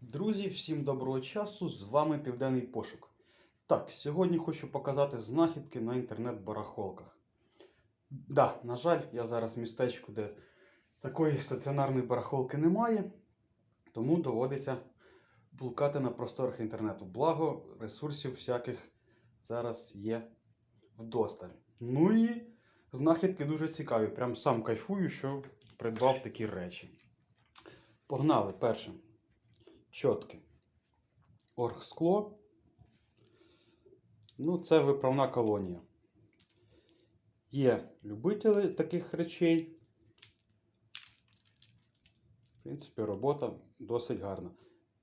Друзі, всім доброго часу! З вами Південний Пошук. Так, сьогодні хочу показати знахідки на інтернет-барахолках. Да, на жаль, я зараз в містечку, де такої стаціонарної барахолки немає, тому доводиться блукати на просторах інтернету. Благо, ресурсів всяких зараз є вдосталь. Ну і знахідки дуже цікаві. Прям сам кайфую, що придбав такі речі. Погнали першим. Чотки. Оргскло. Ну, це виправна колонія. Є любителі таких речей. В принципі, робота досить гарна.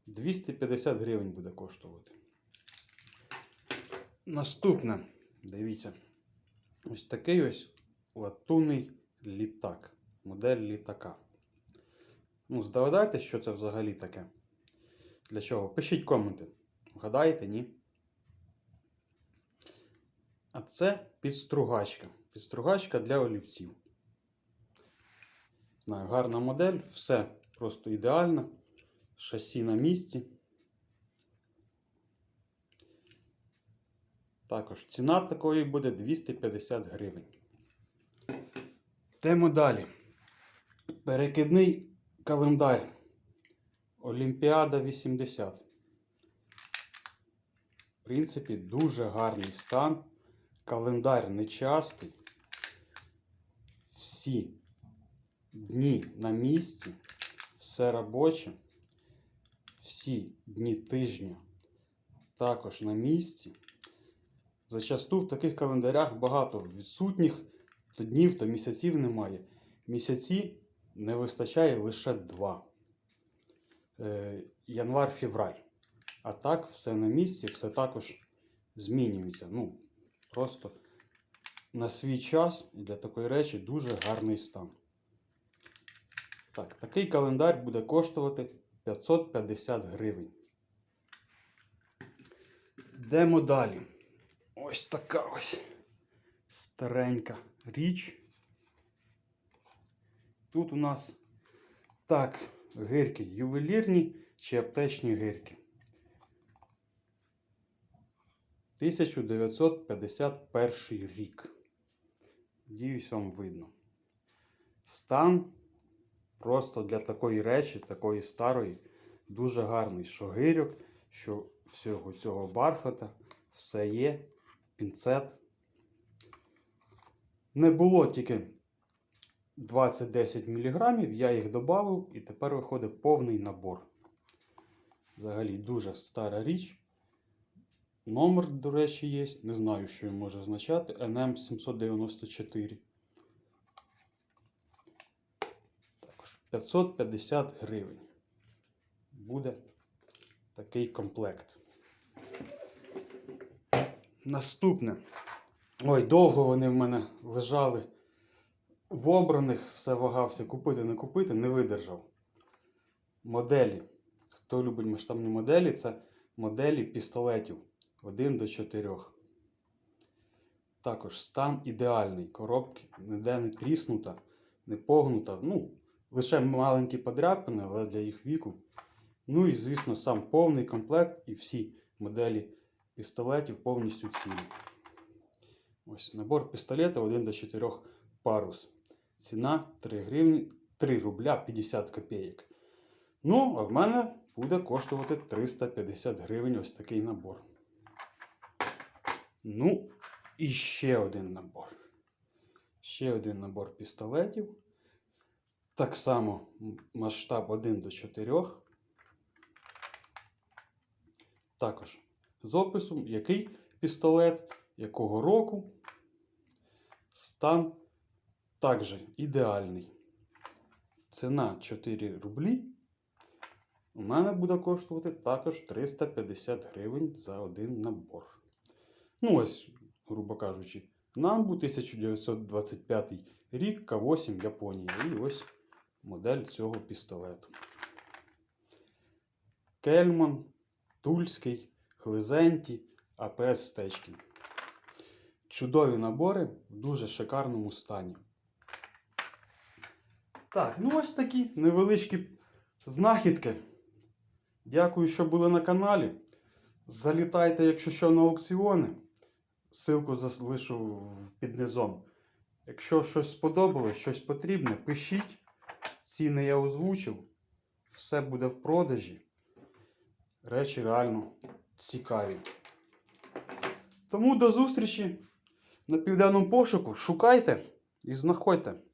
250 гривень буде коштувати. Наступне, дивіться, ось такий ось латунний літак. Модель літака. Ну, здогадайтесь, що це взагалі таке? Для чого? Пишіть коменти. Вгадаєте, ні? А це підстругачка. Підстругачка для олівців. Знаю, гарна модель, все просто ідеально. Шасі на місці. Також ціна такої буде 250 гривень. Йдемо далі. Перекидний календар. Олімпіада 80. В принципі, дуже гарний стан. Календар нечастий. Всі дні на місці. Все робоче. Всі дні тижня також на місці. Зачасту в таких календарях багато відсутніх, то днів, то місяців немає. Місяці не вистачає лише два. Е, январ-февраль. А так, все на місці, все також змінюється. Ну, просто на свій час і для такої речі дуже гарний стан. Так, такий календар буде коштувати 550 гривень. Йдемо далі. Ось така ось старенька річ. Тут у нас так, гирки ювелірні чи аптечні гирки. 1951 рік. Надіюсь, вам видно. Стан просто для такої речі, такої старої, дуже гарний. Що гирьок, що всього цього бархата, все є, пінцет. Не було тільки 20-10 мг, я їх додав і тепер виходить повний набор. Взагалі дуже стара річ. Номер, до речі, є. Не знаю, що він може означати. NM794. Також 550 гривень. Буде такий комплект. Наступне. Ой, довго вони в мене лежали в обраних, все вагався купити, не купити, не видержав. Моделі. Хто любить масштабні моделі, це моделі пістолетів 1 до 4. Також стан ідеальний. Коробки ніде не тріснута, не погнута. Ну, лише маленькі подряпини, але для їх віку. Ну і, звісно, сам повний комплект і всі моделі пістолетів повністю цілі. Ось набор пістолета 1 до 4 парус. Ціна 3 гривні, 3 рубля 50 копійок. Ну, а в мене буде коштувати 350 гривень ось такий набор. Ну, і ще один набор. Ще один набор пістолетів. Так само масштаб 1 до 4. Також з описом, який пістолет, якого року. Стан також ідеальний. Ціна 4 рублі. У мене буде коштувати також 350 гривень за один набор. Ну, ось, грубо кажучи, Намбу 1925 рік К8 Японія. І ось модель цього пістолету. Кельман, Тульський, Хлизенті, АПС Стечкін. Чудові набори в дуже шикарному стані. Так, ну ось такі невеличкі знахідки. Дякую, що були на каналі. Залітайте, якщо що, на аукціони. Ссылку залишу під низом. Якщо щось сподобалось, щось потрібне, пишіть. Ціни я озвучив. Все буде в продажі. Речі реально цікаві. Тому до зустрічі на південному пошуку. Шукайте і знаходьте.